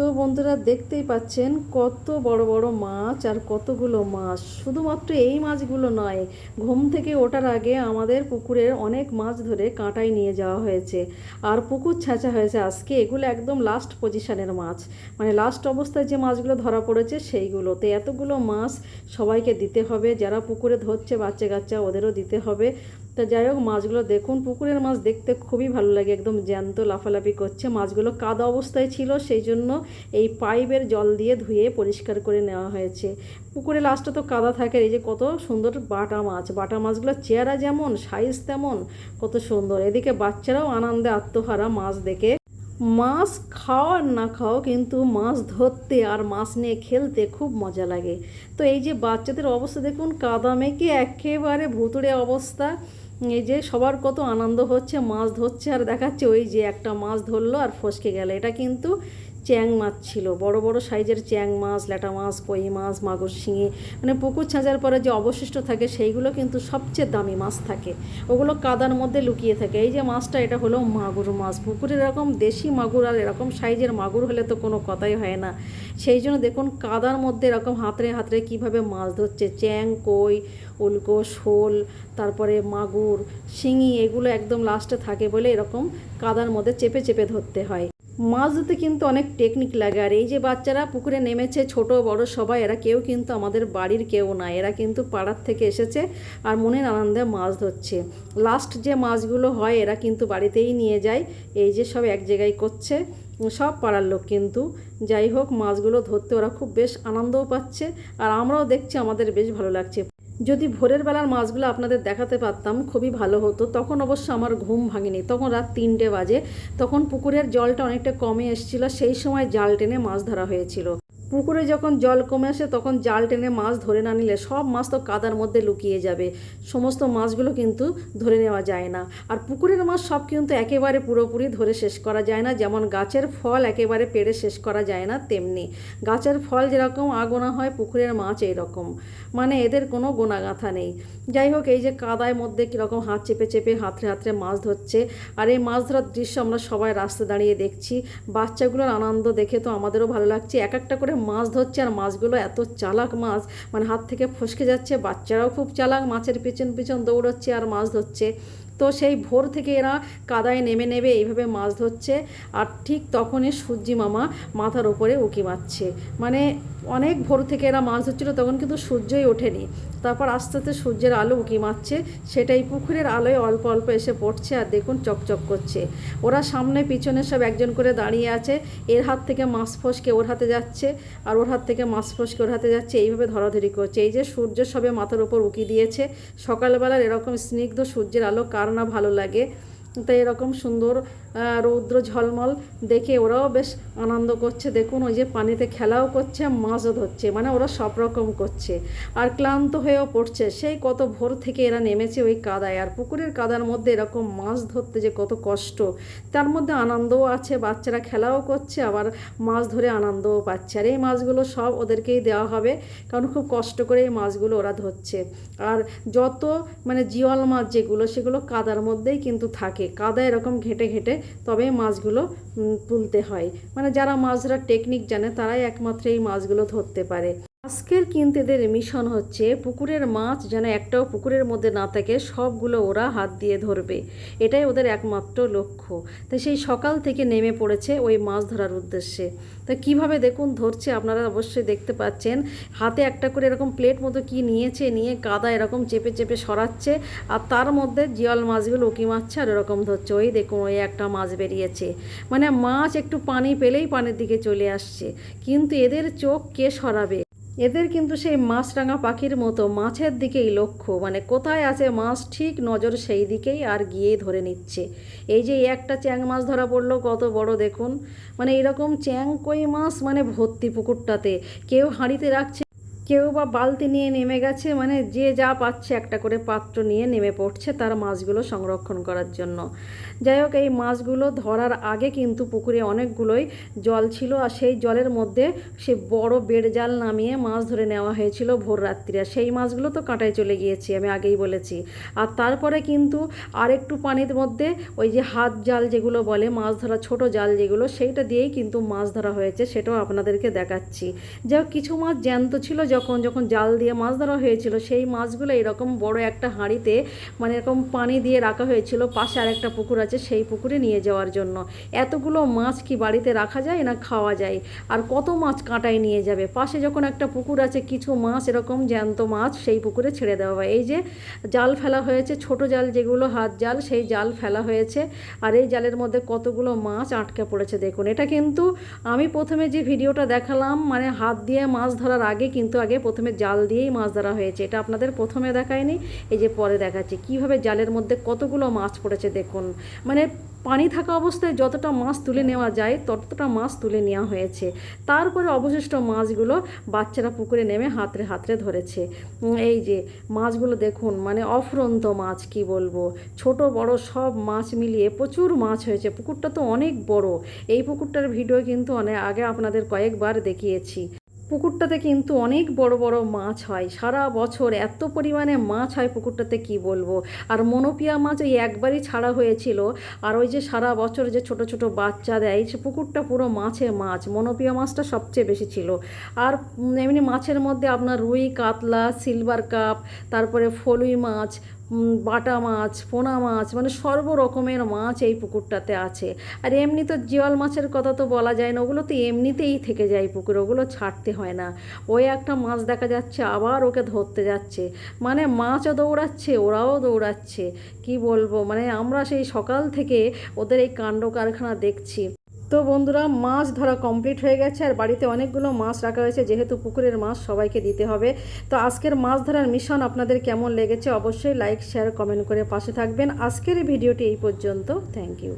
তো বন্ধুরা দেখতেই পাচ্ছেন কত বড় বড় মাছ আর কতগুলো মাছ। শুধুমাত্র এই মাছগুলো নয়, ঘুম থেকে ওঠার আগে আমাদের পুকুরের অনেক মাছ ধরে কাঁটায় নিয়ে যাওয়া হয়েছে। আর পুকুর ছাঁচা হয়েছে আজকে, এগুলো একদম লাস্ট পজিশনের মাছ। মানে লাস্ট অবস্থায় যে মাছগুলো ধরা পড়েছে সেইগুলো তো এতগুলো মাছ সবাইকে দিতে হবে, যারা পুকুরে ধরছে বাচ্চা কাচ্চা ওদেরও দিতে হবে। তো যাই হোক, মাছগুলো দেখুন, পুকুরের মাছ দেখতে খুবই ভালো লাগে, একদম জ্যান্ত লাফালাফি করছে। মাছগুলো কাদা অবস্থায় ছিল, সেই জন্য এই পাইপের জল দিয়ে ধুয়ে পরিষ্কার করে নেওয়া হয়েছে। পুকুরে লাস্টে তো কাদা থাকে, এই যে কত সুন্দর বাটা মাছ। বাটা মাছগুলো চেহারা যেমন সাইজ তেমন, কত সুন্দর। এদিকে বাচ্চারাও আনন্দে আত্মহারা মাছ দেখে। মাছ খাও আর না খাও কিন্তু মাছ ধরতে আর মাছ নিয়ে খেলতে খুব মজা লাগে। তো এই যে বাচ্চাদের অবস্থা দেখুন, কাদা মেখে একেবারে ভুতুড়ে অবস্থা। এই যে সবার কত আনন্দ হচ্ছে, মাছ ধরছে আর দেখাচ্ছে, ওই যে একটা মাছ ধরলো আর ফসকে গেল। এটা কিন্তু চ্যাং মাছ ছিল, বড় বড় সাইজের চ্যাং মাছ, ল্যাটা মাছ কই মাছ, মাগুর শিঙি মানে পুকুর ছাঁচার পরে যে অবশিষ্ট থাকে সেইগুলো কিন্তু সবচেয়ে দামি মাছ থাকে। ওগুলো কাদার মধ্যে লুকিয়ে থাকে। এই যে মাছটা, এটা হলো মাগুর মাছ। পুকুরে এরকম দেশি মাগুর আর এরকম সাইজের মাগুর হলে তো কোনো কথাই হয় না। সেই জন্য দেখুন, কাদার মধ্যে এরকম হাতরে হাতরে কীভাবে মাছ ধরছে। চ্যাং, কই, উল্কো, শোল, তারপরে মাগুর, শিঙি, এগুলো একদম লাস্টে থাকে বলে এরকম কাদার মধ্যে চেপে চেপে ধরতে হয়। মাছ ধরতে কিন্তু অনেক টেকনিক লাগে। আর এই যে বাচ্চারা পুকুরে নেমেছে, ছোট, বড় সবাই, এরা কেউ কিন্তু আমাদের বাড়ির কেউ না। এরা কিন্তু পাড়ার থেকে এসেছে আর মনের আনন্দে মাছ ধরছে। লাস্ট যে মাছগুলো হয়, এরা কিন্তু বাড়িতেই নিয়ে যায়। এই যে সব এক জায়গায় করছে, সব পাড়ার লোক কিন্তু। যাই হোক, মাছগুলো ধরতে ওরা খুব বেশ আনন্দও পাচ্ছে আর আমরাও দেখছি, আমাদের বেশ ভালো লাগছে। যদি ভোরের বেলার মাছগুলো আপনাদের দেখাতে পারতাম, খুবই ভালো হতো। তখন অবশ্য আমার ঘুম ভাঙেনি। তখন রাত তিনটে বাজে। তখন পুকুরের জলটা অনেকটা কমে এসেছিল। সেই সময় জাল টেনে মাছ ধরা হয়েছিল। পুকুরে যখন জল কমে আসে, তখন জাল টেনে মাছ ধরে না নিলে সব মাছ তো কাদার মধ্যে লুকিয়ে যাবে। সমস্ত মাছগুলো কিন্তু ধরে নেওয়া যায় না। আর পুকুরের মাছ সব কিন্তু একেবারে পুরোপুরি ধরে শেষ করা যায় না। যেমন গাছের ফল একেবারে পেড়ে শেষ করা যায় না তেমনি। গাছের ফল যেরকম আগোনা হয়, পুকুরের মাছ এইরকম। মানে এদের কোনো গোনাগাথা নেই। যাই হোক, এই যে কাদায় মধ্যে কীরকম হাত চেপে চেপে হাতড়ে হাতড়ে মাছ ধরছে, আর এই মাছ ধরার দৃশ্য আমরা সবাই রাস্তা দাঁড়িয়ে দেখছি। বাচ্চাগুলোর আনন্দ দেখে তো আমাদেরও ভালো লাগছে। এক একটা করে মাছ ধরছে আর মাছগুলো এত চালাক মাছ মানে হাত থেকে ফসকে যাচ্ছে, বাচ্চারাও খুব চালাক, মাছের পিছন পিছন দৌড়চ্ছে আর মাছ ধরছে। তো সেই ভোর থেকে এরা কাদায় নেমে নেবে এইভাবে মাছ ধরছে। আর ঠিক তখনই সূর্যি মামা মাথার ওপরে উঁকি মারছে। মানে অনেক ভোর থেকে এরা মাছ ধরছিল, তখন কিন্তু সূর্যই ওঠেনি। তারপর আস্তে আস্তে সূর্যের আলো উঁকি মারছে। সেটাই পুকুরের আলোয় অল্প অল্প এসে পড়ছে আর দেখুন চকচক করছে। ওরা সামনে পিছনে সব একজন করে দাঁড়িয়ে আছে। এর হাত থেকে মাছ ফসকে ওর হাতে যাচ্ছে আর ওর হাত থেকে মাছ ফসকে ওর হাতে যাচ্ছে। এইভাবে ধরাধরি করছে। এই যে সূর্য সবে মাথার ওপর উঁকি দিয়েছে। সকালবেলার এরকম স্নিগ্ধ সূর্যের আলো কার না ভালো লাগে। তো এরকম সুন্দর রৌদ্র ঝলমল দেখে ওরাও বেশ আনন্দ করছে। দেখুন, ওই যে পানিতে খেলাও করছে, মাছও ধরছে মানে ওরা সব রকম করছে। আর ক্লান্ত হয়েও পড়ছে। সেই কত ভোর থেকে এরা নেমেছে ওই কাদায়। আর পুকুরের কাদার মধ্যে এরকম মাছ ধরতে যে কত কষ্ট। তার মধ্যে আনন্দও আছে, বাচ্চারা খেলাও করছে, আবার মাছ ধরে আনন্দও পাচ্ছে। আর এই মাছগুলো সব ওদেরকেই দেওয়া হবে, কারণ খুব কষ্ট করে এই মাছগুলো ওরা ধরছে। আর যত মানে জিওয়াল মাছ যেগুলো, সেগুলো কাদার মধ্যেই কিন্তু থাকে। কাদা এরকম ঘেঁটে ঘেঁটে তবে মাছগুলো তুলতে হয়। মানে যারা মাছ ধরার টেকনিক জানে, তারাই একমাত্র এই মাছগুলো ধরতে পারে। আজকের কিন্তু এদের মিশন হচ্ছে পুকুরের মাছ যেন একটাও পুকুরের মধ্যে না থাকে, সবগুলো ওরা হাত দিয়ে ধরবে। এটাই ওদের একমাত্র লক্ষ্য। তো সেই সকাল থেকে নেমে পড়েছে ওই মাছ ধরার উদ্দেশ্যে। তো কীভাবে দেখুন, ধরছে, আপনারা অবশ্যই দেখতে পাচ্ছেন। হাতে একটা করে এরকম প্লেট মতো কি নিয়েছে, নিয়ে কাদা এরকম চেপে চেপে সরাচ্ছে, আর তার মধ্যে জিয়াল মাছগুলো উকি মারছে আর এরকম ধরছে। ওই দেখুন, ওই একটা মাছ বেরিয়েছে। মানে মাছ একটু পানি পেলেই পানির দিকে চলে আসছে। কিন্তু এদের চোখ কে সরাবে? এদের কিন্তু সেই মাছরাঙা পাখির মতো মাছের দিকেই লক্ষ্য। মানে কোথায় আছে মাছ, ঠিক নজর সেই দিকেই আর গিয়ে ধরে নিচ্ছে। এই যে একটা চ্যাং মাছ ধরা পড়ল, কত বড় দেখুন। মানে এরকম চ্যাং কই মাছ মানে ভর্তি পুকুরটাতে। কেউ হাঁড়িতে রাখছে কেউ বা বালতি নিয়ে নেমে গেছে মানে যে যা পাচ্ছে একটা করে পাত্র নিয়ে নেমে পড়ছে তার মাছগুলো সংরক্ষণ করার জন্য। যাই হোক, এই মাছগুলো ধরার আগে কিন্তু পুকুরে অনেকগুলোই জল ছিল আর সেই জলের মধ্যে সে বড় বেড় জাল নামিয়ে মাছ ধরে নেওয়া হয়েছিল ভোর রাত্রিরে আর সেই মাছগুলো তো কাঁটায় চলে গিয়েছি, আমি আগেই বলেছি। আর তারপরে কিন্তু আরেকটু পানির মধ্যে ওই যে হাত জাল যেগুলো বলে, মাছ ধরা ছোট জাল যেগুলো, সেইটা দিয়েই কিন্তু মাছ ধরা হয়েছে, সেটাও আপনাদেরকে দেখাচ্ছি। যাই কিছু মাছ জ্যান্ত ছিল যখন যখন জাল দিয়ে মাছ ধরা হয়েছিল, সেই মাছগুলো এরকম বড় একটা হাঁড়িতে মানে এরকম পানি দিয়ে রাখা হয়েছিল। পাশে আরেকটা পুকুর আছে, সেই পুকুরে নিয়ে যাওয়ার জন্য। এতগুলো মাছ কি বাড়িতে রাখা যায় না খাওয়া যায়? আর কত মাছ কাঁটায় নিয়ে যাবে? পাশে যখন একটা পুকুর আছে, কিছু মাছ, এরকম জ্যান্ত মাছ, সেই পুকুরে ছেড়ে দেওয়া হয়। এই যে জাল ফেলা হয়েছে, ছোট জাল যেগুলো হাত জাল, সেই জাল ফেলা হয়েছে। আর এই জালের মধ্যে কতগুলো মাছ আটকে পড়েছে দেখুন। এটা কিন্তু আমি প্রথমে যে ভিডিওটা দেখালাম মানে হাত দিয়ে মাছ ধরার আগে কিন্তু আগে প্রথমে জাল দিয়েই মাছ ধরা হয়েছে। এটা আপনাদের প্রথমে দেখায়নি, এই যে পরে দেখাচ্ছি। কীভাবে জালের মধ্যে কতগুলো মাছ পড়েছে দেখুন। মানে পানি থাকা অবস্থায় যতটা মাছ তুলে নেওয়া যায়, ততটা মাছ তুলে নেওয়া হয়েছে। তারপরে অবশিষ্ট মাছগুলো বাচ্চারা পুকুরে নেমে হাতরে হাতরে ধরেছে। এই যে মাছগুলো দেখুন মানে অফরন্ত মাছ কি বলব। ছোট, বড় সব মাছ মিলিয়ে প্রচুর মাছ হয়েছে। পুকুরটা তো অনেক বড়। এই পুকুরটার ভিডিও কিন্তু অনেক আগে আপনাদের কয়েকবার দেখিয়েছি। পুকুরটাতে কিন্তু অনেক বড় বড় মাছ হয়। সারা বছর এত পরিমাণে মাছ হয় পুকুরটাতে, কি বলব? আর মনোপিয়া মাছ ওই একবারই ছাড়া হয়েছিল। আর ওই যে সারা বছর যে ছোট ছোট বাচ্চা দেয়, সে পুকুরটা পুরো মাছে মাছ। মনোপিয়া মাছটা সবচেয়ে বেশি ছিল। আর এমনি মাছের মধ্যে আপনার রুই, কাতলা, সিলভার কাপ, তারপরে ফলুই মাছ বাটা মাছ, পোনা মাছ মানে সর্ব রকমের মাছ এই পুকুরটাতে আছে। আর এমনি তো জিওয়াল মাছের কথা তো বলা যায় না, ওগুলো তো এমনিতেই থেকে যায় পুকুরে, ওগুলো ছাড়তে হয় না। ওই একটা মাছ দেখা যাচ্ছে, আবার ওকে ধরতে যাচ্ছে। মানে মাছও দৌড়াচ্ছে, ওরাও দৌড়াচ্ছে। কি বলব? মানে আমরা সেই সকাল থেকে ওদের এই কাণ্ড কারখানা দেখছি। তো বন্ধুরা, মাছ ধরা কমপ্লিট হয়ে গেছে আর বাড়িতে অনেকগুলো মাছ রাখা হয়েছে, যেহেতু পুকুরের মাছ সবাইকে দিতে হবে। তো আজকের মাছ ধরার মিশন আপনাদের কেমন লেগেছে অবশ্যই লাইক শেয়ার কমেন্ট করে পাশে থাকবেন। আজকের ভিডিওটি এই পর্যন্ত। Thank you